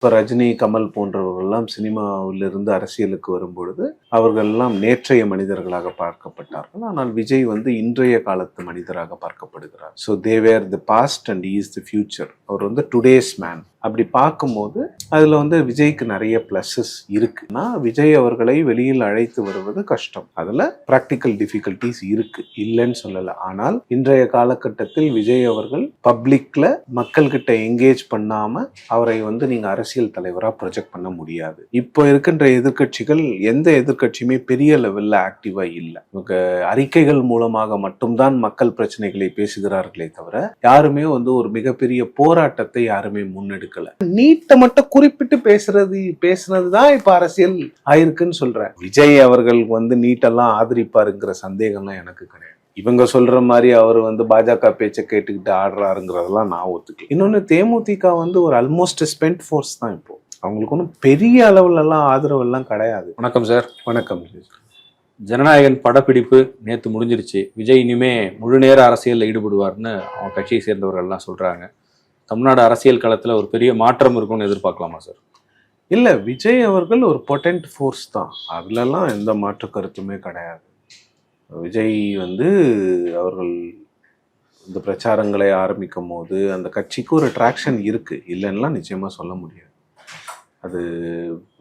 இப்போ ரஜினி கமல் போன்றவர்கள்லாம் சினிமாவிலிருந்து அரசியலுக்கு வரும்பொழுது அவர்கள் எல்லாம் நேற்றைய மனிதர்களாக பார்க்கப்பட்டார்கள். ஆனால் விஜய் வந்து இன்றைய காலத்து மனிதராக பார்க்கப்படுகிறார். So they were the past and is the future அவர் வந்து டுடேஸ் மேன் அப்படி பார்க்கும்போது அதில் வந்து விஜய்க்கு நிறைய ப்ளஸ்ஸஸ் இருக்குன்னா விஜய் அவர்களை வெளியில் அழைத்து வருவது கஷ்டம். அதில் ப்ராக்டிக்கல் டிஃபிகல்ட்டிஸ் இருக்கு. இல்லைன்னு சொல்லலை. ஆனால் இன்றைய காலகட்டத்தில் விஜய் அவர்கள் பப்ளிக்ல மக்கள்கிட்ட எங்கேஜ் பண்ணாமல் அவரை வந்து நீங்கள் அரசியல் தலைவராக ப்ரொஜெக்ட் பண்ண முடியும். முடியாது. இப்போ இருக்கின்ற எதிர்க்கட்சிகள் எந்த எதிர்க்கட்சியுமே பெரிய லெவல்ல ஆக்டிவா இல்லை. இவங்க அறிக்கைகள் மூலமாக மட்டும்தான் மக்கள் பிரச்சனைகளை பேசுகிறார்களே தவிர யாருமே வந்து ஒரு மிகப்பெரிய போராட்டத்தை யாருமே முன்னெடுக்கல. நீட்டை மட்டும் குறிப்பிட்டு பேசுறது பேசுனது தான் இப்ப அரசியல் ஆயிருக்குன்னு சொல்றேன். விஜய் அவர்கள் வந்து நீட்டெல்லாம் ஆதரிப்பாருங்கிற சந்தேகம்லாம் எனக்கு கிடையாது. இவங்க சொல்ற மாதிரி அவர் வந்து பாஜக பேச்சை கேட்டுக்கிட்டு ஆடுறாருங்கிறதெல்லாம் நான் ஒத்துக்கல. இன்னொன்னு தேமுதிக வந்து ஒரு ஆல்மோஸ்ட் ஸ்பெண்ட் ஃபோர்ஸ் தான் இப்போ. அவங்களுக்கு ஒன்றும் பெரிய அளவுல எல்லாம் ஆதரவு எல்லாம் கிடையாது. வணக்கம் சார். வணக்கம். ஜனநாயகன் படப்பிடிப்பு நேற்று முடிஞ்சிருச்சு. விஜய் இனிமே முழு நேர அரசியலில் ஈடுபடுவார்னு அவங்க கட்சியை சேர்ந்தவர்கள்லாம் சொல்றாங்க. தமிழ்நாடு அரசியல் களத்துல ஒரு பெரிய மாற்றம் இருக்கும்னு எதிர்பார்க்கலாமா சார்? இல்ல விஜய் அவர்கள் ஒரு பொட்டன்ட் ஃபோர்ஸ் தான். அதுலலாம் எந்த மாற்று கருத்துமே கிடையாது. விஜய் வந்து அவர்கள் இந்த பிரச்சாரங்களை ஆரம்பிக்கும் போது அந்த கட்சிக்கு ஒரு ட்ராக்ஷன் இருக்கு. இல்லைன்னா நிச்சயமா சொல்ல முடியாது. அது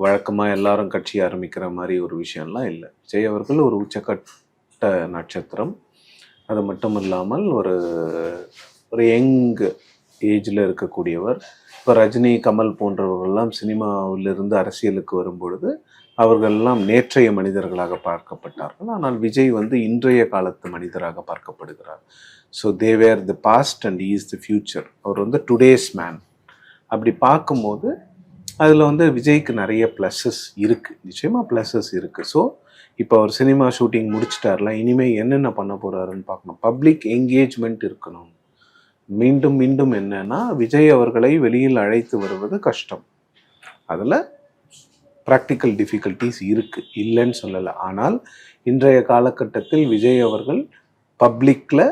வழக்கமாக எல்லாரும் கட்சி ஆரம்பிக்கிற மாதிரி ஒரு விஷயம்லாம் இல்லை. விஜய் அவர்கள் ஒரு உச்சக்கட்ட நட்சத்திரம். அது மட்டும் இல்லாமல் ஒரு ஒரு யங் ஏஜில் இருக்கக்கூடியவர். இப்போ ரஜினி கமல் போன்றவர்கள்லாம் சினிமாவிலிருந்து அரசியலுக்கு வரும்பொழுது அவர்கள்லாம் நேற்றைய மனிதர்களாக பார்க்கப்பட்டார்கள். ஆனால் விஜய் வந்து இன்றைய காலத்து மனிதராக பார்க்கப்படுகிறார். So they were the past and is the future அவர் வந்து டுடேஸ் மேன் அப்படி பார்க்கும்போது அதில் வந்து விஜய்க்கு நிறைய ப்ளஸ்ஸஸ் இருக்குது நிச்சயமாக ப்ளஸ்ஸஸ் இருக்குது ஸோ இப்போ அவர் சினிமா ஷூட்டிங் முடிச்சிட்டார்ல இனிமேல் என்னென்ன பண்ண போகிறாருன்னு பார்க்கணும். பப்ளிக் என்கேஜ்மெண்ட் இருக்கணும். மீண்டும் மீண்டும் என்னன்னா விஜய் அவர்களை வெளியில் அழைத்து வருவது கஷ்டம். அதில் ப்ராக்டிக்கல் டிஃபிகல்ட்டிஸ் இருக்குது இல்லைன்னு சொல்லலை. ஆனால் இன்றைய காலகட்டத்தில் விஜய் அவர்கள் பப்ளிக்கில்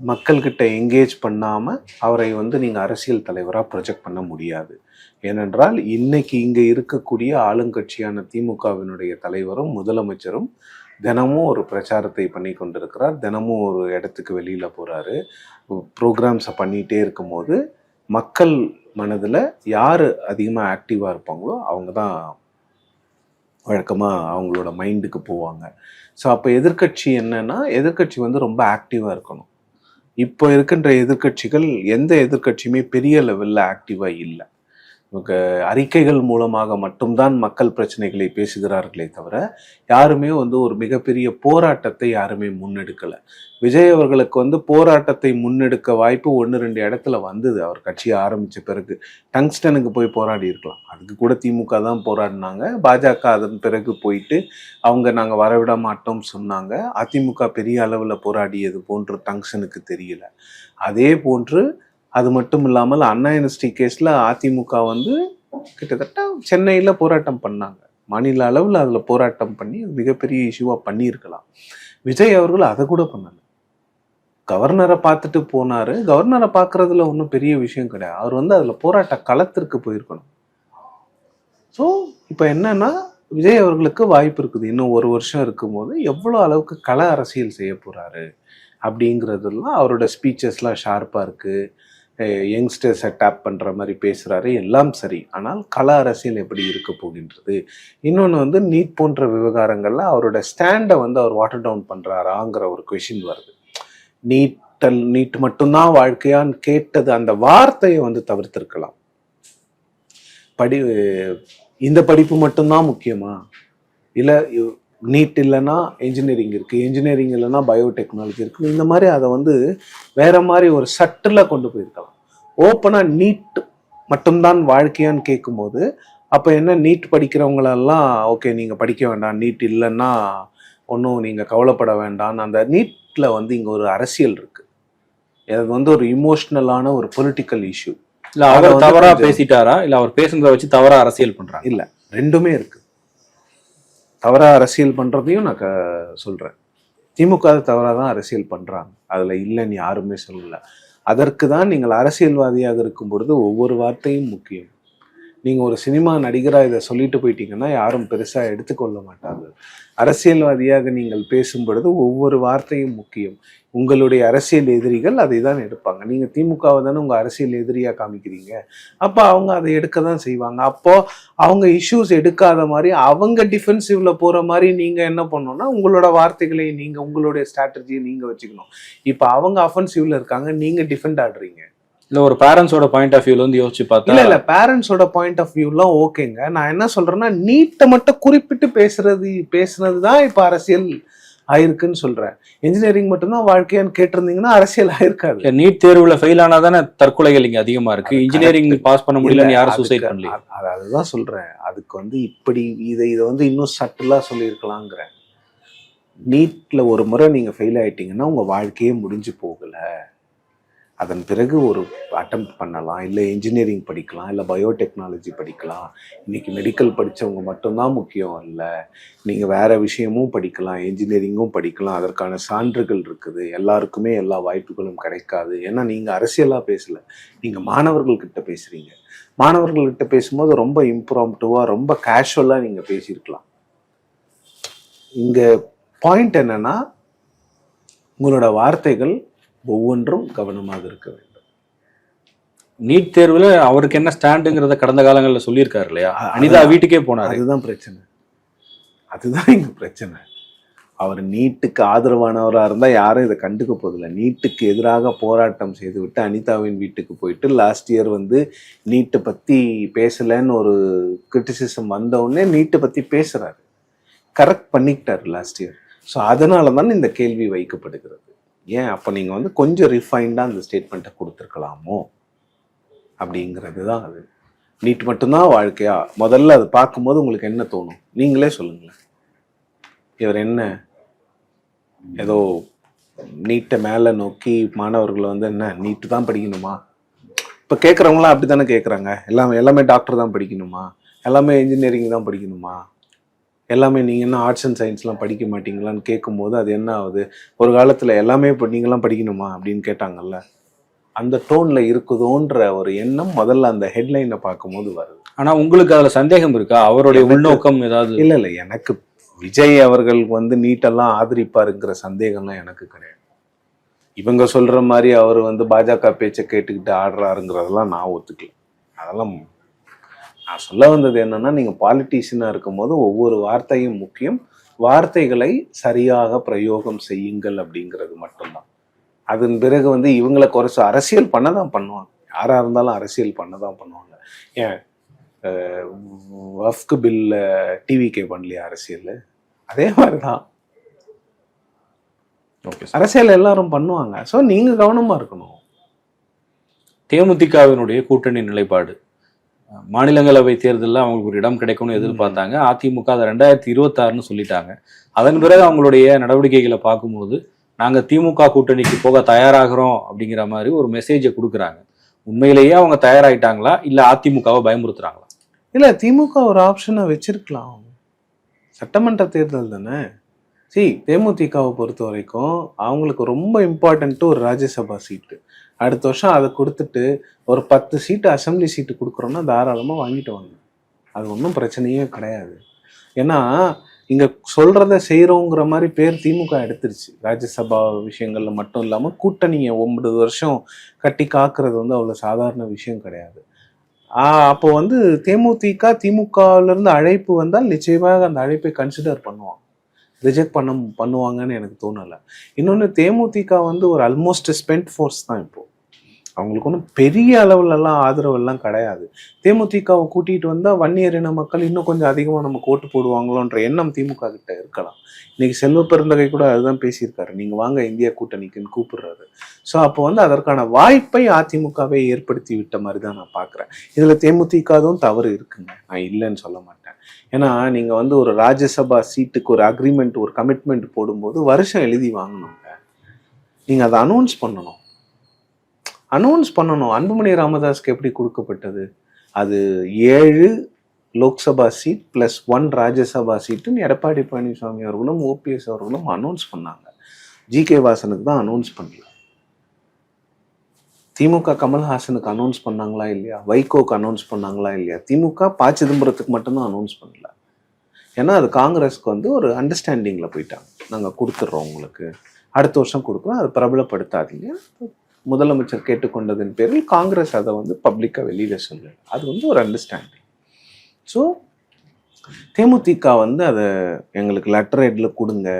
மக்கள்கிட்ட எங்கேஜ் பண்ணாமல் அவரை வந்து நீங்கள் அரசியல் தலைவராக ப்ரொஜெக்ட் பண்ண முடியாது. ஏனென்றால் இன்னைக்கு இங்கே இருக்கக்கூடிய ஆளுங்கட்சியான திமுகவினுடைய தலைவரும் முதலமைச்சரும் தினமும் ஒரு பிரச்சாரத்தை பண்ணி கொண்டிருக்கிறார். தினமும் ஒரு இடத்துக்கு வெளியில் போகிறாரு ப்ரோக்ராம்ஸை பண்ணிகிட்டே இருக்கும்போது மக்கள் மனதில் யார் அதிகமாக ஆக்டிவாக இருப்பாங்களோ அவங்க தான் வழக்கமாக அவங்களோட மைண்டுக்கு போவாங்க. ஸோ அப்போ எதிர்க்கட்சி என்னன்னா எதிர்க்கட்சி வந்து ரொம்ப ஆக்டிவாக இருக்கணும். இப்போ இருக்கின்ற எதிர்க்கட்சிகள் எந்த எதிர்க்கட்சியுமே பெரிய லெவலில் ஆக்டிவாக இல்லை. அறிக்கைகள் மூலமாக மட்டும்தான் மக்கள் பிரச்சனைகளை பேசுகிறார்களே தவிர யாருமே வந்து ஒரு மிகப்பெரிய போராட்டத்தை யாருமே முன்னெடுக்கலை. விஜய் அவர்களுக்கு வந்து போராட்டத்தை முன்னெடுக்க வாய்ப்பு ஒன்று ரெண்டு இடத்துல வந்தது. அவர் கட்சியை ஆரம்பித்த பிறகு டங்ஸ்டனுக்கு போய் போராடி இருக்கலாம். அதுக்கு கூட திமுக தான் போராடினாங்க. பாஜக அதன் பிறகு போயிட்டு அவங்க நாங்கள் வரவிட மாட்டோம் சொன்னாங்க. அதிமுக பெரிய அளவில் போராடியது போன்று டங்ஸ்டனுக்கு தெரியல. அதே போன்று அது மட்டும் இல்லாமல் அண்ணா யூனிவர்சிட்டி கேஸில் அதிமுக வந்து கிட்டத்தட்ட சென்னையில் போராட்டம் பண்ணாங்க. மாநில அளவில் அதில் போராட்டம் பண்ணி மிகப்பெரிய இஷ்யூவாக பண்ணியிருக்கலாம். விஜய் அவர்கள் அதை கூட பண்ணல. கவர்னரை பார்த்துட்டு போனார். கவர்னரை பார்க்கறதுல ஒன்றும் பெரிய விஷயம் கிடையாது. அவர் வந்து அதில் போராட்ட களத்திற்கு போயிருக்கணும். ஸோ இப்போ என்னன்னா விஜய் அவர்களுக்கு வாய்ப்பு இருக்குது. இன்னும் ஒரு வருஷம் இருக்கும்போது எவ்வளோ அளவுக்கு கள அரசியல் செய்ய போகிறாரு அப்படிங்கிறதெல்லாம் அவரோட ஸ்பீச்சஸ்லாம் ஷார்ப்பாக இருக்குது யங்ஸ்டர்ஸை டேப் பண்ணுற மாதிரி பேசுகிறாரு எல்லாம் சரி. ஆனால் கல அரசியல் எப்படி இருக்க போகின்றது? இன்னொன்று வந்து நீட் போன்ற விவகாரங்களில் அவரோட ஸ்டாண்டை வந்து அவர் வாட்டர் டவுன் பண்ணுறாராங்கிற ஒரு கொஷின் வருது. நீட்டல் நீட் மட்டும்தான் வாழ்க்கையான்னு கேட்டது அந்த வார்த்தையை வந்து தவிர்த்திருக்கலாம். படி இந்த படிப்பு மட்டும்தான் முக்கியமா? இல்லை நீட் இல்லைன்னா இன்ஜினியரிங் இருக்கு இன்ஜினியரிங் இல்லைன்னா பயோடெக்னாலஜி இருக்கு. இந்த மாதிரி அதை வந்து வேற மாதிரி ஒரு சட்டில் கொண்டு போயிருக்கலாம். ஓப்பனா நீட் மட்டும்தான் வாழ்க்கையான்னு கேட்கும்போது அப்போ என்ன நீட் படிக்கிறவங்களெல்லாம் ஓகே நீங்கள் படிக்க வேண்டாம் நீட் இல்லைன்னா ஒன்றும் நீங்கள் கவலைப்பட வேண்டாம். அந்த நீட்ல வந்து இங்கே ஒரு அரசியல் இருக்கு. அது வந்து ஒரு இமோஷ்னலான ஒரு பொலிட்டிக்கல் இஷ்யூ இல்ல அவர் வந்து தவறா கொஞ்சம்- பேசிட்டாரா? இல்ல அவர் பேசுனதை வச்சு தவறா அரசியல் பண்றாங்க இல்ல ரெண்டுமே இருக்கு. தவறாக அரசியல் பண்ணுறதையும் நான் க- சொல்கிறேன் திமுக தவறாக தான் அரசியல் பண்ணுறாங்க அதில் இல்லைன்னு யாருமே சொல்லலை. அதற்கு தான் நீங்கள் அரசியல்வாதியாக இருக்கும் பொழுது ஒவ்வொரு வார்த்தையும் முக்கியம். நீங்கள் ஒரு சினிமா நடிகராக இதை சொல்லிட்டு போயிட்டீங்கன்னா யாரும் பெருசாக எடுத்துக்கொள்ள மாட்டாங்க. அரசியல்வாதியாக நீங்கள் பேசும் பொழுது ஒவ்வொரு வார்த்தையும் முக்கியம். உங்களுடைய அரசியல் எதிரிகள் அதை தான் எடுப்பாங்க. நீங்கள் திமுகவை தானே உங்கள் அரசியல் எதிரியாக காமிக்கிறீங்க. அப்போ அவங்க அதை எடுக்க தான் செய்வாங்க. அப்போது அவங்க இஷ்யூஸ் எடுக்காத மாதிரி அவங்க டிஃபென்சிவ்ல போகிற மாதிரி நீங்கள் என்ன பண்ணணும்னா உங்களோட வார்த்தைகளை நீங்கள் உங்களுடைய ஸ்ட்ராட்டஜியை நீங்கள் வச்சுக்கணும். இப்போ அவங்க அஃபென்சிவ்ல இருக்காங்க நீங்கள் டிஃபெண்ட் ஆடுறீங்க. இல்ல ஒரு பேரண்ட்ஸோட பாயிண்ட் ஆஃப் வியூல இருந்து யோசிச்சு இல்ல பார்த்தா இல்ல பேரண்ட்ஸோட பாயிண்ட் ஆஃப் வியூலாம் ஓகேங்க. நான் என்ன சொல்றேன்னா நீட்டை மட்டும் குறிப்பிட்டு பேசுறது பேசுனது தான் இப்ப அரசியல் ஆயிருக்குன்னு சொல்றேன். இன்ஜினியரிங் மட்டும்தான் வாழ்க்கையான்னு கேட்டிருந்தீங்கன்னா அரசியல் ஆயிருக்காது. நீட் தேர்வுல ஃபெயில் ஆனாதானே தற்கொலைகள் இங்க அதிகமா இருக்கு. இன்ஜினியரிங் பாஸ் பண்ண முடியலன்னு யாரும் சூசைட் பண்ணல அது- அது- அதுதான் சொல்றேன். அதுக்கு வந்து இப்படி இதை இதை வந்து இன்னும் சட்டிலா சொல்லியிருக்கலாங்கிறேன். நீட்ல ஒரு முறை நீங்க ஃபெயில் ஆயிட்டீங்கன்னா உங்க வாழ்க்கையே முடிஞ்சு போகல. அதன் பிறகு ஒரு அட்டம் பண்ணலாம் இல்லை இன்ஜினியரிங் படிக்கலாம் இல்லை பயோடெக்னாலஜி படிக்கலாம். இன்றைக்கி மெடிக்கல் படித்தவங்க மட்டும்தான் முக்கியம் இல்லை. நீங்கள் வேறு விஷயமும் படிக்கலாம் இன்ஜினியரிங்கும் படிக்கலாம். அதற்கான சான்றுகள் இருக்குது. எல்லாருக்குமே எல்லா வாய்ப்புகளும் கிடைக்காது. ஏன்னா நீங்கள் அரசியலாக பேசலை. நீங்கள் மாணவர்கள்கிட்ட பேசுகிறீங்க மாணவர்கள்கிட்ட பேசும்போது ரொம்ப இம்ப்ராம்ப்டுவாக ரொம்ப கேஷுவலாக நீங்கள் பேசியிருக்கலாம். இங்கே பாயிண்ட் என்னன்னா உங்களோட வார்த்தைகள் ஒவ்வொன்றும் கவனமாக இருக்க வேண்டும். நீட் தேர்வுல அவருக்கு என்ன ஸ்டாண்டுங்கிறத கடந்த காலங்கள்ல சொல்லியிருக்காரு இல்லையா? அனிதா வீட்டுக்கே போனாரு. அதுதான் பிரச்சனை. அதுதான் இங்க பிரச்சனை. அவர் நீட்டுக்கு ஆதரவானவராக இருந்தால் யாரும் இதை கண்டுக்க போதில்லை நீட்டுக்கு எதிராக போராட்டம் செய்துவிட்டு அனிதாவின் வீட்டுக்கு போயிட்டு லாஸ்ட் இயர் வந்து நீட்டை பற்றி பேசலைன்னு ஒரு கிரிட்டிசிசம் வந்த உடனே நீட்டை பற்றி பேசுகிறாரு கரெக்ட் பண்ணிக்கிட்டார் லாஸ்ட் இயர் ஸோ அதனால தான் இந்த கேள்வி வைக்கப்படுகிறது. ஏன் அப்போ நீங்கள் வந்து கொஞ்சம் ரிஃபைண்டாக அந்த ஸ்டேட்மெண்ட்டை கொடுத்துருக்கலாமோ? அப்படிங்கிறது தான் அது. நீட் மட்டும்தான் வாழ்க்கையா? முதல்ல அது பார்க்கும்போது உங்களுக்கு என்ன தோணும்? நீங்களே சொல்லுங்களேன். இவர் என்ன? ஏதோ நீட்டை மேலே நோக்கி மாணவர்களை வந்து என்ன நீட்டு தான் படிக்கணுமா? இப்போ கேட்குறவங்களாம் அப்படி தானே கேட்குறாங்க. எல்லாமே எல்லாமே டாக்டர் தான் படிக்கணுமா? எல்லாமே இன்ஜினியரிங் தான் படிக்கணுமா? எல்லாமே நீங்கள் என்ன ஆர்ட்ஸ் அண்ட் சயின்ஸ்லாம் படிக்க மாட்டீங்களான்னு கேட்கும்போது அது என்ன ஆகுது? ஒரு காலத்தில் எல்லாமே இப்போ நீங்களாம் படிக்கணுமா? அப்படின்னு கேட்டாங்கல்ல. அந்த டோனில் இருக்குதோன்ற ஒரு எண்ணம் முதல்ல அந்த ஹெட்லைனை பார்க்கும்போது வருது. ஆனா உங்களுக்கு அதுல சந்தேகம் இருக்கா? அவருடைய உள்நோக்கம் ஏதாவது? இல்ல இல்ல. எனக்கு விஜய் அவர்கள் வந்து நீட்டெல்லாம் ஆதரிப்பாருங்கிற சந்தேகம்லாம் எனக்கு கிடையாது. இவங்க சொல்ற மாதிரி அவர் வந்து பாஜக பேச்சை கேட்டுக்கிட்டு ஆடுறாருங்கிறதெல்லாம் நான் ஒத்துக்கல. அதெல்லாம் நான் சொல்ல வந்தது என்னன்னா நீங்க பாலிட்டிஷியனா இருக்கும்போது ஒவ்வொரு வார்த்தையும் முக்கியம். வார்த்தைகளை சரியாக பிரயோகம் செய்யுங்கள் அப்படிங்கிறது மட்டும்தான். அதன் பிறகு வந்து இவங்களை குறைச்சு அரசியல் பண்ண தான் பண்ணுவாங்க. யாரா இருந்தாலும் அரசியல் பண்ண தான் பண்ணுவாங்க. ஏன்? வஃப்கு பில்ல டிவிகே பண்ணலையா அரசியல் அதே மாதிரி தான் ஓகே அரசியல் எல்லாரும் பண்ணுவாங்க. ஸோ நீங்க கவனமா இருக்கணும். தேமுதிகவினுடைய கூட்டணி நிலைப்பாடு. மாநிலங்களவை தேர்தலில் அவங்களுக்கு ஒரு இடம் கிடைக்கும்னு எதிர்பார்த்தாங்க. அதிமுக அதை ரெண்டாயிரத்தி இருபத்தாறுன்னு சொல்லிட்டாங்க. அதன் பிறகு அவங்களுடைய நடவடிக்கைகளை பார்க்கும்போது நாங்கள் திமுக கூட்டணிக்கு போக தயாராகிறோம் அப்படிங்கிற மாதிரி ஒரு மெசேஜை கொடுக்குறாங்க. உண்மையிலேயே அவங்க தயாராகிட்டாங்களா இல்லை அதிமுகவை பயமுறுத்துறாங்களா? இல்லை திமுக ஒரு ஆப்ஷனை வச்சிருக்கலாம். சட்டமன்ற தேர்தல் தானே? சி தேமுதிகவை பொறுத்த வரைக்கும் அவங்களுக்கு ரொம்ப இம்பார்ட்டன்ட்டு ஒரு ராஜ்யசபா சீட்டு. அடுத்த வருஷம் அதை கொடுத்துட்டு ஒரு பத்து சீட்டு அசெம்பிளி சீட்டு கொடுக்குறோன்னா தாராளமாக வாங்கிட்டு வாங்க. அது ஒன்றும் பிரச்சனையே கிடையாது. ஏன்னா இங்கே சொல்கிறத செய்கிறோங்கிற மாதிரி பேர் திமுக எடுத்துருச்சு. ராஜ்யசபா விஷயங்களில் மட்டும் இல்லாமல் கூட்டணியை ஒன்பது வருஷம் கட்டி காக்கிறது வந்து அவ்வளோ சாதாரண விஷயம் கிடையாது. அப்போ வந்து தேமுதிக திமுகவிலேருந்து அழைப்பு வந்தால் நிச்சயமாக அந்த அழைப்பை கன்சிடர் பண்ணுவாங்க ரிஜெக்ட் பண்ண பண்ணுவாங்கன்னு எனக்கு தோணலை. இன்னொன்று தேமுதிக வந்து ஒரு ஆல்மோஸ்ட் ஸ்பெண்ட் ஃபோர்ஸ் தான் இப்போது அவங்களுக்கு ஒன்றும் பெரிய அளவுலலாம் ஆதரவெல்லாம் கிடையாது. தேமுதிகவை கூட்டிகிட்டு வந்தால் வன்னியர் இன மக்கள் இன்னும் கொஞ்சம் அதிகமாக நமக்கு ஓட்டு போடுவாங்களோன்ற எண்ணம் திமுக கிட்ட இருக்கலாம். இன்னைக்கு செல்வ பெருந்தகை கூட அதுதான் பேசியிருக்காரு. நீங்கள் வாங்க இந்தியா கூட்டணிக்குன்னு கூப்பிடுறாரு. ஸோ அப்போ வந்து அதற்கான வாய்ப்பை அதிமுகவே ஏற்படுத்தி விட்ட மாதிரி தான் நான் பார்க்குறேன் இதில் தேமுதிகவும் தவறு இருக்குங்க. நான் இல்லைன்னு சொல்ல மாட்டேன். ஏன்னா நீங்கள் வந்து ஒரு ராஜ்யசபா சீட்டுக்கு ஒரு அக்ரிமெண்ட் ஒரு கமிட்மெண்ட் போடும்போது வருஷம் எழுதி வாங்கணுங்க. நீங்கள் அதை அனௌன்ஸ் பண்ணணும். அனௌன்ஸ் பண்ணணும். அன்புமணி ராமதாஸ்க்கு எப்படி கொடுக்கப்பட்டது? அது ஏழு Lok Sabha seat plus one Rajya Sabha சீட்டுன்னு Edappadi Palaniswami அவர்களும் ஓபிஎஸ் அவர்களும் அனௌன்ஸ் பண்ணாங்க. ஜி கே வாசனுக்கு தான் அனௌன்ஸ் பண்ணல. திமுக கமல்ஹாசனுக்கு அனௌன்ஸ் பண்ணாங்களா இல்லையா? வைகோக்கு அனௌன்ஸ் பண்ணாங்களா இல்லையா? திமுக ப சிதம்பரத்துக்கு மட்டும்தான் அனௌன்ஸ் பண்ணல. ஏன்னா அது காங்கிரஸ்க்கு வந்து ஒரு அண்டர்ஸ்டாண்டிங்கில் போயிட்டாங்க. நாங்கள் கொடுத்துட்றோம் உங்களுக்கு. அடுத்த வருஷம் கொடுக்குறோம். அதை பிரபலப்படுத்தாதீங்க. முதலமைச்சர் கேட்டுக்கொண்டதன் பேரில் காங்கிரஸ் அதை வந்து பப்ளிக்காக வெளியில் சொல்லல. அது வந்து ஒரு அண்டர்ஸ்டாண்டிங் ஸோ தேமுதிக வந்து அதை எங்களுக்கு லெட்டர் ஹெட்டில் கொடுங்க.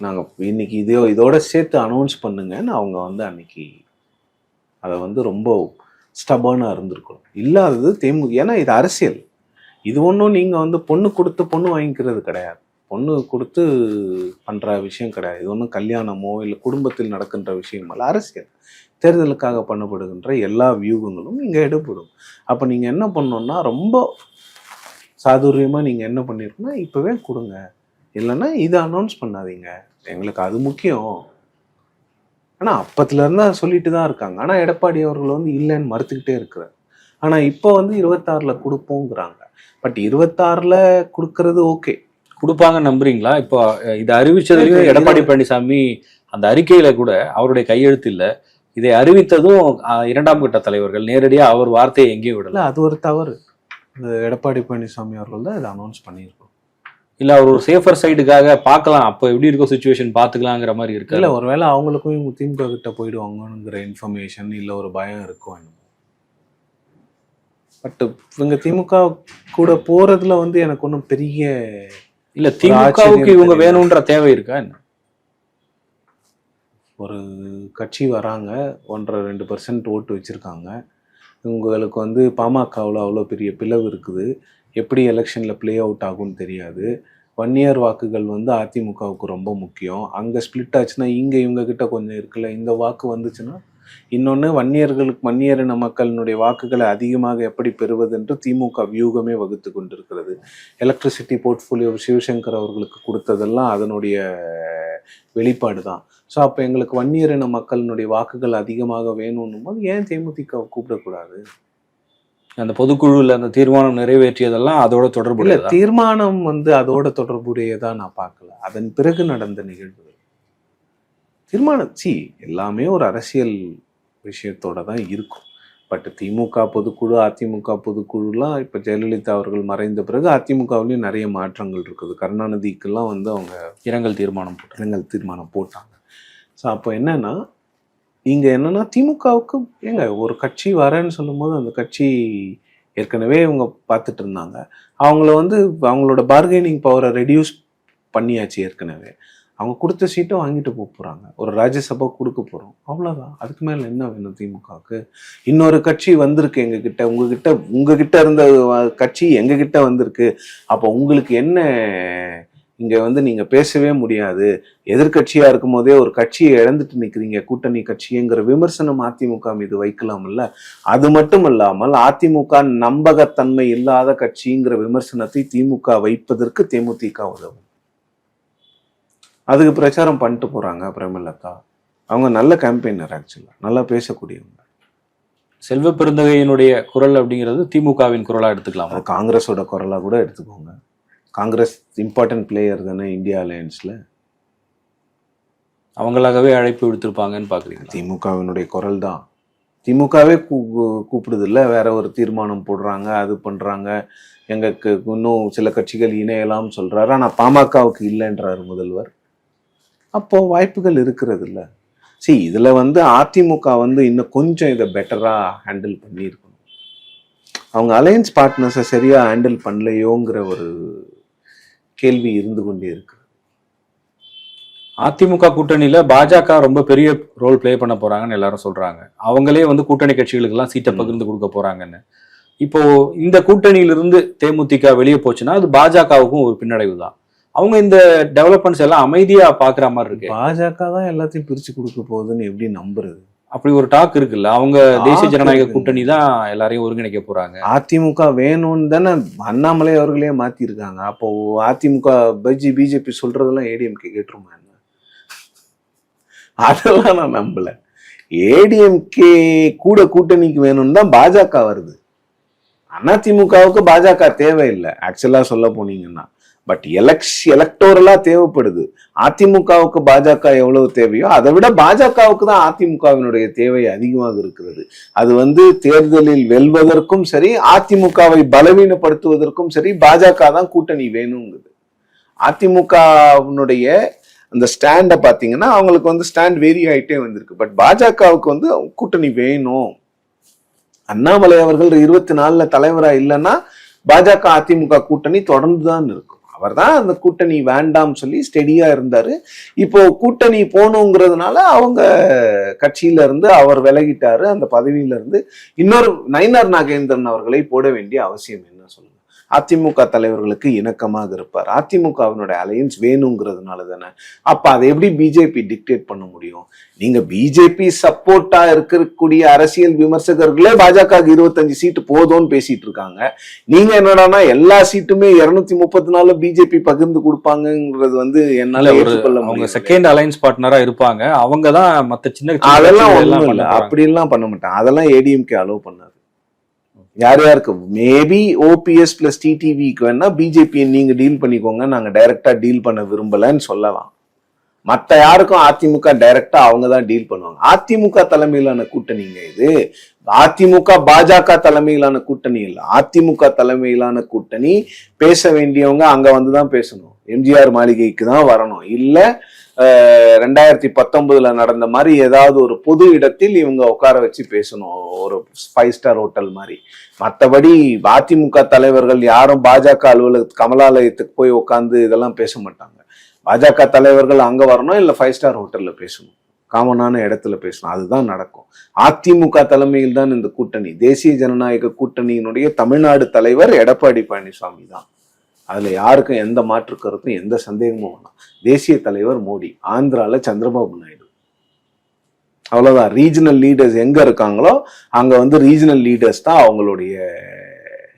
நாங்கள் இன்னைக்கு இதோ இதோட சேர்த்து அனௌன்ஸ் பண்ணுங்கன்னு அவங்க வந்து அன்னைக்கு அதை வந்து ரொம்ப ஸ்டபானாக இருந்திருக்கணும். இல்லாதது தேமுதி ஏன்னா இது அரசியல். இது ஒன்றும் நீங்கள் வந்து பொண்ணு கொடுத்து பொண்ணு வாங்கிக்கிறது கிடையாது. பொண்ணு கொடுத்து பண்ணுற விஷயம் கிடையாது. இது ஒன்றும் கல்யாணமோ இல்லை குடும்பத்தில் நடக்கின்ற விஷயம் அல்ல. அரசியல். தேர்தலுக்காக பண்ணப்படுகின்ற எல்லா வியூகங்களும் இங்கே எடுபடும். அப்போ நீங்கள் என்ன பண்ணணும்னா ரொம்ப சாதுரியமாக நீங்கள் என்ன பண்ணிருக்கணும் இப்போவே கொடுங்க. இல்லைன்னா இதை அனௌன்ஸ் பண்ணாதீங்க. எங்களுக்கு அது முக்கியம். ஆனால் அப்பத்துலேருந்து சொல்லிட்டு தான் இருக்காங்க. ஆனால் எடப்பாடி அவர்கள் வந்து இல்லைன்னு மறுத்துக்கிட்டே இருக்கிறார். ஆனால் இப்போ வந்து இருபத்தாறில் கொடுப்போங்கிறாங்க. பட் இருபத்தாறில் கொடுக்கறது ஓகே. கொடுப்பாங்கன்னு நம்புறீங்களா? இப்போ இதை அறிவிச்சதுலயும் எடப்பாடி பழனிசாமி அந்த அறிக்கையில கூட அவருடைய கையெழுத்து இல்ல. இதை அறிவித்ததும் இரண்டாம் கட்ட தலைவர்கள். நேரடியா அவர் வார்த்தையை எங்கேயும் விடல. அது ஒரு தவறு. இந்த எடப்பாடி பழனிசாமி அவர்கள் தான் இதை அனௌன்ஸ் பண்ணியிருக்கோம். இல்ல அவர் ஒரு சேஃபர் சைடுக்காக பார்க்கலாம். அப்போ எப்படி இருக்கோ சுச்சுவேஷன் பாத்துக்கலாங்கிற மாதிரி இருக்கு இல்லை ஒருவேளை அவங்களுக்கும் இவங்க திமுக கிட்ட போயிடுவாங்கங்கிற இன்ஃபர்மேஷன் இல்லை ஒரு பயம் இருக்கும் பட் இவங்க திமுக கூட போறதுல வந்து எனக்கு ஒன்றும் பெரிய இல்ல திமுகவுக்கு இவங்க. வேணும்ன்ற தேவை இருக்கா என்ன? ஒரு கட்சி வராங்க ஒன்றரை ரெண்டு பர்சன்ட் ஓட்டு வச்சுருக்காங்க. உங்களுக்கு வந்து பாமகவில் அவ்வளோ பெரிய பிளவு இருக்குது. எப்படி எலெக்ஷனில் ப்ளே அவுட் ஆகும்னு தெரியாது. ஒன் இயர் வாக்குகள் வந்து அதிமுகவுக்கு ரொம்ப முக்கியம். அங்கே ஸ்ப்ளிட் ஆச்சுன்னா இங்கே இவங்க கிட்ட கொஞ்சம் இருக்குல்ல இந்த வாக்கு வந்துச்சுன்னா இன்னொன்று வன்னியர்களுக்கு வன்னியரின மக்களினுடைய வாக்குகளை அதிகமாக எப்படி பெறுவது என்று திமுக வியூகமே வகுத்து கொண்டிருக்கிறது. எலக்ட்ரிசிட்டி போர்ட்ஃபோலியோ சிவசங்கர் அவர்களுக்கு கொடுத்ததெல்லாம் அதனுடைய வெளிப்பாடு தான் ஸோ அப்போ எங்களுக்கு வன்னியரின மக்களினுடைய வாக்குகள் அதிகமாக வேணும்னும் போது ஏன் தேமுதிக கூப்பிடக்கூடாது? அந்த பொதுக்குழுல அந்த தீர்மானம் நிறைவேற்றியதெல்லாம் அதோட இல்ல தொடர்புடையதா தீர்மானம் வந்து அதோட தொடர்புடையதா நான் பார்க்கல. அதன் பிறகு நடந்த நிகழ்வுகள் தீர்மானம் சி எல்லாமே ஒரு அரசியல் விஷயத்தோட தான் இருக்கும். பட் திமுக பொதுக்குழு அதிமுக பொதுக்குழுலாம் இப்போ ஜெயலலிதா அவர்கள் மறைந்த பிறகு அதிமுகவிலையும் நிறைய மாற்றங்கள் இருக்குது. கருணாநிதிக்கெல்லாம் வந்து அவங்க இரங்கல் தீர்மானம் போட்டாங்க. இரங்கல் தீர்மானம் போட்டாங்க. ஸோ அப்போ என்னன்னா இங்கே என்னன்னா திமுகவுக்கு ஏங்க ஒரு கட்சி வரேன்னு சொல்லும்போது அந்த கட்சி ஏற்கனவே இவங்க பார்த்துட்டு இருந்தாங்க. அவங்கள வந்து அவங்களோட பார்கெனிங் பவரை ரெடியூஸ் பண்ணியாச்சு ஏற்கனவே. அவங்க கொடுத்த சீட்டை வாங்கிட்டு போக போகிறாங்க ஒரு ராஜ்யசபா கொடுக்க போகிறோம் அவ்வளோதான் அதுக்கு மேலே என்ன வேணும் திமுகவுக்கு? இன்னொரு கட்சி வந்திருக்கு எங்ககிட்ட. உங்ககிட்ட உங்ககிட்ட இருந்த கட்சி எங்ககிட்ட வந்திருக்கு. அப்போ உங்களுக்கு என்ன இங்கே வந்து நீங்கள் பேசவே முடியாது. எதிர்க்கட்சியாக இருக்கும் போதே ஒரு கட்சியை இழந்துட்டு நிற்கிறீங்க கூட்டணி கட்சிங்கிற விமர்சனம் அதிமுக மீது வைக்கலாம்ல? அது மட்டும் இல்லாமல் அதிமுக நம்பகத்தன்மை இல்லாத கட்சிங்கிற விமர்சனத்தை திமுக வைப்பதற்கு தேமுதிக உதவும். அதுக்கு பிரச்சாரம் பண்ணிட்டு போறாங்க பிரேமலதா அவங்க நல்ல கேம்பெயினர் ஆக்சுவலா நல்லா பேசக்கூடியவங்க. செல்வ பெருந்தகையினுடைய குரல் அப்படிங்கிறது திமுகவின் குரலா எடுத்துக்கலாமா. காங்கிரஸோட குரலா கூட எடுத்துக்கோங்க. காங்கிரஸ் இம்பார்ட்டன்ட் பிளேயர் தானே இந்தியா அலையன்ஸ்ல அவங்களாகவே அழைப்பு விடுத்திருப்பாங்கன்னு பாக்குறீங்களா? திமுகவினுடைய குரல் தான். திமுகவே கூப்பிடுது இல்ல வேற ஒரு தீர்மானம் போடுறாங்க அது பண்றாங்க. எங்களுக்கு இன்னும் சில கட்சிகள் இணையலாம் சொல்றாரு. ஆனா பாமகவுக்கு இல்லைன்றாரு முதல்வர். அப்போ வாய்ப்புகள் இருக்கிறது இல்ல சரி இதுல வந்து அதிமுக வந்து இன்னும் கொஞ்சம் இதை பெட்டரா ஹேண்டில் பண்ணியிருக்கணும். அவங்க அலையன்ஸ் பார்ட்னர்ஸை சரியா ஹேண்டில் பண்ணலையோங்கிற ஒரு கேள்வி இருந்து கொண்டே இருக்கு. அதிமுக கூட்டணியில பாஜக ரொம்ப பெரிய ரோல் ப்ளே பண்ண போறாங்கன்னு எல்லாரும் சொல்றாங்க. அவங்களே வந்து கூட்டணி கட்சிகளுக்கு எல்லாம் சீட்டை. பகிர்ந்து கொடுக்க போறாங்கன்னு. இப்போ இந்த கூட்டணியிலிருந்து தேமுதிக வெளியே போச்சுன்னா அது பாஜகவுக்கும் ஒரு பின்னடைவு தான் அவங்க இந்த டெவலப்மெண்ட்ஸ் எல்லாம் அமைதியா பாக்குற மாதிரி இருக்கு. பாஜக தான் எல்லாத்தையும் பிரிச்சு கொடுக்க போகுதுன்னு எப்படி நம்புறது? அப்படி ஒரு டாக் இருக்குல்ல அவங்க தேசிய ஜனநாயக. கூட்டணி தான் எல்லாரையும் ஒருங்கிணைக்க போறாங்க. அதிமுக வேணும்னு தானே அண்ணாமலை அவர்களே மாத்திருக்காங்க. அப்போ அதிமுக பிஜி பிஜேபி சொல்றதெல்லாம் ஏடிஎம்கே கேட்டுருமா என்ன? அதெல்லாம் நான் நம்பல. ஏடிஎம்கே கூட கூட்டணிக்கு வேணும்னு தான் பாஜக வருது. அதிமுகவுக்கு பாஜக தேவையில்லை. ஆக்சுவலா சொல்ல போனீங்கன்னா. பட் எலக்ஷ் எலக்டோரலா தேவைப்படுது. அதிமுகவுக்கு பாஜக எவ்வளவு தேவையோ அதை விட பாஜகவுக்கு தான் அதிமுகவினுடைய தேவை அதிகமாக இருக்கிறது. அது வந்து தேர்தலில் வெல்வதற்கும் சரி அதிமுகவை பலவீனப்படுத்துவதற்கும் சரி பாஜக தான் கூட்டணி வேணுங்குது. அதிமுகவினுடைய அந்த ஸ்டாண்டை பார்த்தீங்கன்னா அவங்களுக்கு வந்து ஸ்டாண்ட் வேரி ஆகிட்டே வந்திருக்கு. பட் பாஜகவுக்கு வந்து கூட்டணி வேணும். அண்ணாமலை அவர்கள் இருபத்தி நாலுல தலைவராக இல்லைன்னா பாஜக அதிமுக கூட்டணி தொடர்ந்து தான் இருக்கும். அவர் தான் அந்த கூட்டணி வேண்டாம் சொல்லி ஸ்டெடியா இருந்தாரு. இப்போ கூட்டணி போகணுங்கிறதுனால அவங்க கட்சியில இருந்து அவர் விலகிட்டாரு. அந்த பதவியில இருந்து இன்னொரு நயினார் நாகேந்திரன் அவர்களை போட வேண்டிய அவசியம் என்ன சொல்லுங்க? அதிமுக தலைவர்களுக்கு இணக்கமாக இருப்பார். அதிமுகவினுடைய அலையன்ஸ் வேணுங்கிறதுனால தானே அப்ப அதை எப்படி பிஜேபி டிக்டேட் பண்ண முடியும்? நீங்க பிஜேபி சப்போர்ட்டா இருக்கக்கூடிய அரசியல் விமர்சகர்களே பாஜக இருபத்தஞ்சு சீட்டு போதும்னு பேசிட்டு இருக்காங்க நீங்க என்னடான்னா எல்லா சீட்டுமே இருநூத்தி முப்பத்தி நாலு பிஜேபி பகிர்ந்து கொடுப்பாங்கங்கிறது வந்து என்னால ஏற்றுக்கொள்ள அவங்க செகண்ட் அலைன்ஸ் பார்ட்னரா இருப்பாங்க. அவங்க தான் மத்த சின்ன அதெல்லாம் இல்ல. அப்படி எல்லாம் பண்ண மாட்டான் அதெல்லாம் ஏடிஎம்கே அலோவ் பண்ணாது. யார் யாருக்கு? மேபி ஓபிஎஸ் பிளஸ் டிடிவிக்கு வேணா பிஜேபி நீங்க டீல் பண்ணிக்கோங்க. நாங்க டைரக்டா டீல் பண்ண விரும்பலன்னு சொல்லலாம். மற்ற யாருக்கும் அதிமுக டைரக்டா அவங்க தான் டீல் பண்ணுவாங்க. அதிமுக தலைமையிலான கூட்டணிங்க இது. அதிமுக பாஜக தலைமையிலான கூட்டணி இல்லை. அதிமுக தலைமையிலான கூட்டணி பேச வேண்டியவங்க அங்க வந்து தான் பேசணும் எம்ஜிஆர் மாளிகைக்கு தான் வரணும். இல்லை ரெண்டாயிரத்தி பத்தொன்பதுல நடந்த மாதிரி ஏதாவது ஒரு பொது இடத்தில் இவங்க உட்கார வச்சு பேசணும். ஒரு ஃபைவ் ஸ்டார் ஹோட்டல் மாதிரி. மற்றபடி அதிமுக தலைவர்கள் யாரும் பாஜக அலுவலகத்து கமலாலயத்துக்கு போய் உட்காந்து இதெல்லாம் பேச மாட்டாங்க. பாஜக தலைவர்கள் அங்க வரணும் இல்ல ஃபைவ் ஸ்டார் ஹோட்டல்ல பேசணும். காமனான இடத்துல பேசணும். அதுதான் நடக்கும். அதிமுக தலைமையில் தான் இந்த கூட்டணி. தேசிய ஜனநாயக கூட்டணியினுடைய தமிழ்நாடு தலைவர் எடப்பாடி பழனிசாமி தான். அதில் யாருக்கும் எந்த மாற்று கருத்தும் எந்த சந்தேகமும் வேணாம். தேசிய தலைவர் மோடி ஆந்திரால சந்திரபாபு நாயுடு. அவ்வளோதான் ரீஜனல் லீடர்ஸ் எங்கே இருக்காங்களோ அங்கே வந்து ரீஜனல் லீடர்ஸ் தான் அவங்களுடைய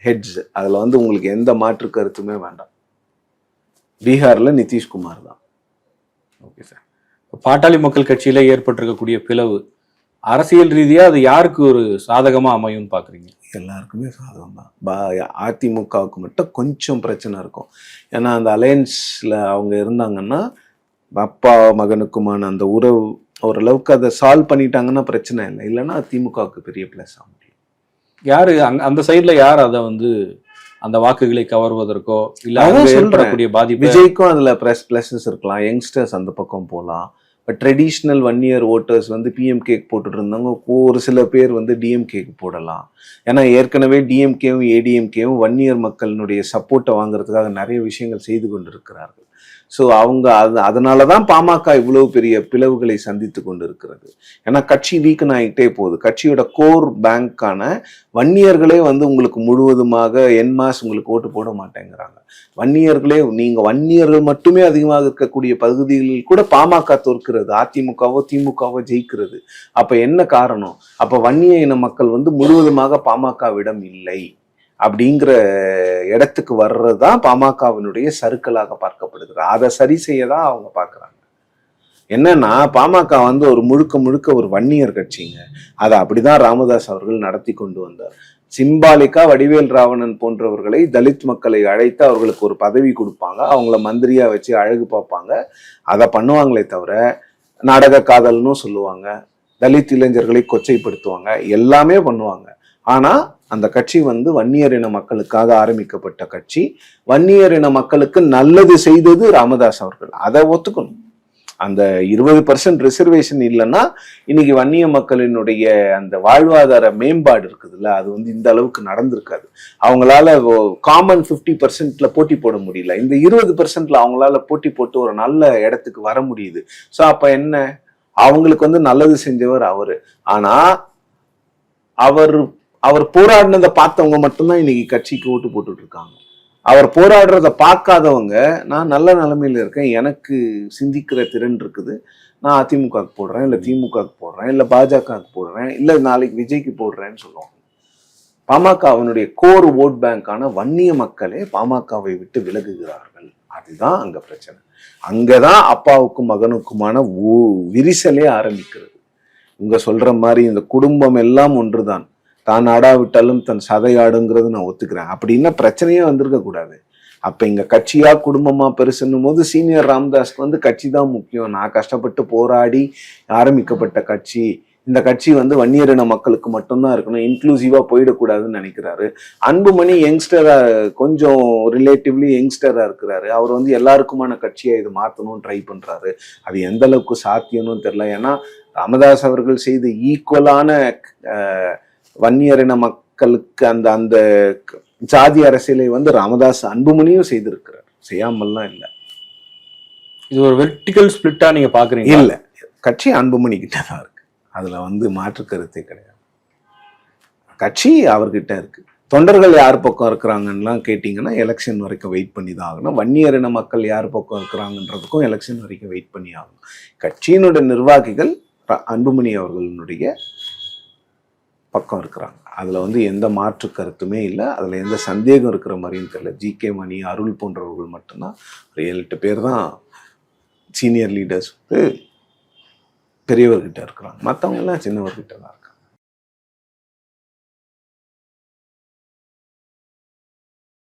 ஹெட்ஸ் அதில் வந்து உங்களுக்கு எந்த மாற்று கருத்துமே வேண்டாம். பீகாரில் நிதிஷ்குமார் தான். ஓகே சார் பாட்டாளி மக்கள் கட்சியில் ஏற்பட்டிருக்கக்கூடிய பிளவு அரசியல் ரீதியாக அது யாருக்கு ஒரு சாதகமாக அமையும்னு பார்க்குறீங்க எல்லாருக்குமே சாதகம் தான். பா அதிமுகவுக்கு மட்டும் கொஞ்சம் பிரச்சனை இருக்கும். ஏன்னா அந்த அலையன்ஸ்ல அவங்க இருந்தாங்கன்னா அப்பா மகனுக்குமான அந்த உறவு ஓரளவுக்கு அதை சால்வ் பண்ணிட்டாங்கன்னா பிரச்சனை இல்லை. இல்லைன்னா திமுகவுக்கு பெரிய பிளஸ் ஆக முடியும் யாரு அங்க- அந்த சைடுல யார் அதை வந்து அந்த வாக்குகளை கவர்வதற்கோ இல்ல. ஏற்படக்கூடிய பாதிப்பு விஜய்க்கும் அதுல ப்ளஸ் ப்ளஸஸ் இருக்கலாம். யங்ஸ்டர்ஸ் அந்த பக்கம் போகலாம். ட்ரெடிஷ்னல் ஒன் இயர் ஓட்டர்ஸ் வந்து பிஎம் கேக் போட்டுட்டு இருந்தாங்க ஒரு சில பேர் வந்து டிஎம்கேக்கு போடலாம். ஏன்னா ஏற்கனவே டிஎம்கேவும் ஏடிஎம்கேவும் ஒன் இயர் மக்களினுடைய சப்போர்ட்டை வாங்குறதுக்காக நிறைய விஷயங்கள் செய்து கொண்டிருக்கிறார்கள். ஸோ அவங்க அது அதனால தான் பாமக இவ்வளவு பெரிய பிளவுகளை சந்தித்து கொண்டு இருக்கிறது ஏன்னா கட்சி வீக்கன் ஆகிட்டே போகுது. கட்சியோட கோர் பேங்க்கான வன்னியர்களே வந்து உங்களுக்கு முழுவதுமாக என்மாஸ் உங்களுக்கு ஓட்டு போட மாட்டேங்கிறாங்க. வன்னியர்களே நீங்கள் வன்னியர்கள் மட்டுமே அதிகமாக இருக்கக்கூடிய பகுதிகளில் கூட பாமக தோற்கிறது. அதிமுகவோ திமுகவோ ஜெயிக்கிறது. அப்போ என்ன காரணம்? அப்போ வன்னிய இன மக்கள் வந்து முழுவதுமாக பாமகவிடம் இல்லை. அப்படிங்கிற இடத்துக்கு வர்றது தான் பாமகவினுடைய சருக்களாக பார்க்கப்படுகிறது. அதை சரி செய்ய தான் அவங்க பார்க்குறாங்க. என்னன்னா பாமக வந்து ஒரு முழுக்க முழுக்க ஒரு வன்னியர் கட்சிங்க. அதை அப்படிதான் ராமதாஸ் அவர்கள் நடத்தி கொண்டு வந்தார். சிம்பாலிக்கா வடிவேல் ராவணன் போன்றவர்களை தலித் மக்களை அழைத்து அவர்களுக்கு ஒரு பதவி கொடுப்பாங்க. அவங்கள மந்திரியா வச்சு அழகு பார்ப்பாங்க. அதை பண்ணுவாங்களே தவிர நாடக காதல்னு சொல்லுவாங்க. தலித் இளைஞர்களை கொச்சைப்படுத்துவாங்க. எல்லாமே பண்ணுவாங்க. ஆனா அந்த கட்சி வந்து வன்னியர் இன மக்களுக்காக ஆரம்பிக்கப்பட்ட கட்சி. வன்னியர் இன மக்களுக்கு நல்லது செய்தது ராமதாஸ் அவர்கள். அதை ஒத்துக்கணும். அந்த இருபது பர்சன்ட் ரிசர்வேஷன் இல்லைன்னா இன்னைக்கு வன்னிய மக்களினுடைய அந்த வாழ்வாதார மேம்பாடு இருக்குதுல்ல அது வந்து இந்த அளவுக்கு நடந்திருக்காது. அவங்களால காமன் ஃபிஃப்டி பர்சன்ட்ல போட்டி போட முடியல. இந்த இருபது பர்சன்ட்ல அவங்களால போட்டி போட்டு ஒரு நல்ல இடத்துக்கு வர முடியுது. ஸோ அப்ப என்ன? அவங்களுக்கு வந்து நல்லது செஞ்சவர் அவரு. ஆனா அவர் அவர் போராடினதை பார்த்தவங்க மட்டும்தான் இன்னைக்கு கட்சிக்கு ஓட்டு போட்டுட்டு இருக்காங்க அவர் போராடுறத பார்க்காதவங்க நான் நல்ல நிலைமையில் இருக்கேன் எனக்கு சிந்திக்கிற திறன் இருக்குது. நான் அதிமுகவுக்கு போடுறேன் இல்லை திமுகவுக்கு போடுறேன் இல்லை பாஜகவுக்கு போடுறேன் இல்லை நாளைக்கு விஜய்க்கு போடுறேன்னு சொல்லுவாங்க. பாமக அவனுடைய கோர் ஓட் பேங்கான வன்னிய மக்களே பாமகவை விட்டு விலகுகிறார்கள். அதுதான் அங்கே பிரச்சனை. அங்கே தான் அப்பாவுக்கும் மகனுக்குமான ஊ- விரிசலே ஆரம்பிக்கிறது. இங்க சொல்ற மாதிரி இந்த குடும்பம் எல்லாம் ஒன்றுதான். தான் ஆடாவிட்டாலும் தன் சதை ஆடுங்கிறது நான் ஒத்துக்கிறேன். அப்படின்னா பிரச்சனையே வந்திருக்க கூடாது. அப்ப இங்க கட்சியா குடும்பமா பெருசுன்னும் போது சீனியர் ராம்தாஸ் வந்து கட்சி தான் முக்கியம். நான் கஷ்டப்பட்டு போராடி ஆரம்பிக்கப்பட்ட கட்சி. இந்த கட்சி வந்து வன்னியரின மக்களுக்கு மட்டும்தான் இருக்கணும். இன்க்ளூசிவா போயிடக்கூடாதுன்னு நினைக்கிறாரு. அன்புமணி யங்ஸ்டரா கொஞ்சம் ரிலேட்டிவ்லி யங்ஸ்டரா இருக்கிறாரு. அவர் வந்து எல்லாருக்குமான கட்சியை இது மாத்தணும்னு ட்ரை பண்றாரு. அது எந்த அளவுக்கு சாத்தியம்னு தெரியல. ஏன்னா ராமதாஸ் அவர்கள் செய்த ஈக்குவலான வன்னியரின மக்களுக்கு அந்த அந்த ஜாதி அரசியலை வந்து ராமதாஸ் அன்புமணியும் செய்திருக்கிறார். செய்யாமல்லாம் இல்லை. இது ஒரு வெர்டிகல் ஸ்பிளிட்டா நீங்க பாக்குறீங்க இல்ல. கட்சி அன்புமணி கிட்ட தான் இருக்கு. அதுல வந்து மாற்று கருத்தே கிடையாது. கட்சி அவர்கிட்ட இருக்கு. தொண்டர்கள் யார் பக்கம் இருக்கிறாங்கன்னுலாம் கேட்டிங்கன்னா எலெக்ஷன் வரைக்கும் வெயிட் பண்ணி தான் ஆகணும். வன்னியரின மக்கள் யார் பக்கம் இருக்கிறாங்கன்றதுக்கும் எலெக்ஷன் வரைக்கும் வெயிட் பண்ணி ஆகணும். கட்சியினுடைய நிர்வாகிகள் அன்புமணி அவர்களுடைய பக்கம் இருக்கிறாங்க. அதில் வந்து எந்த மாற்று கருத்துமே இல்லை. அதில் எந்த சந்தேகம் இருக்கிற மாதிரியும் தெரியல. ஜி கே மணி அருள் போன்றவர்கள் மட்டும்தான். ஒரு ஏழு எட்டு பேர் தான் சீனியர் லீடர்ஸ் வந்து பெரியவர்கிட்ட இருக்கிறாங்க. மற்றவங்க எல்லாம் சின்னவர்கிட்ட தான்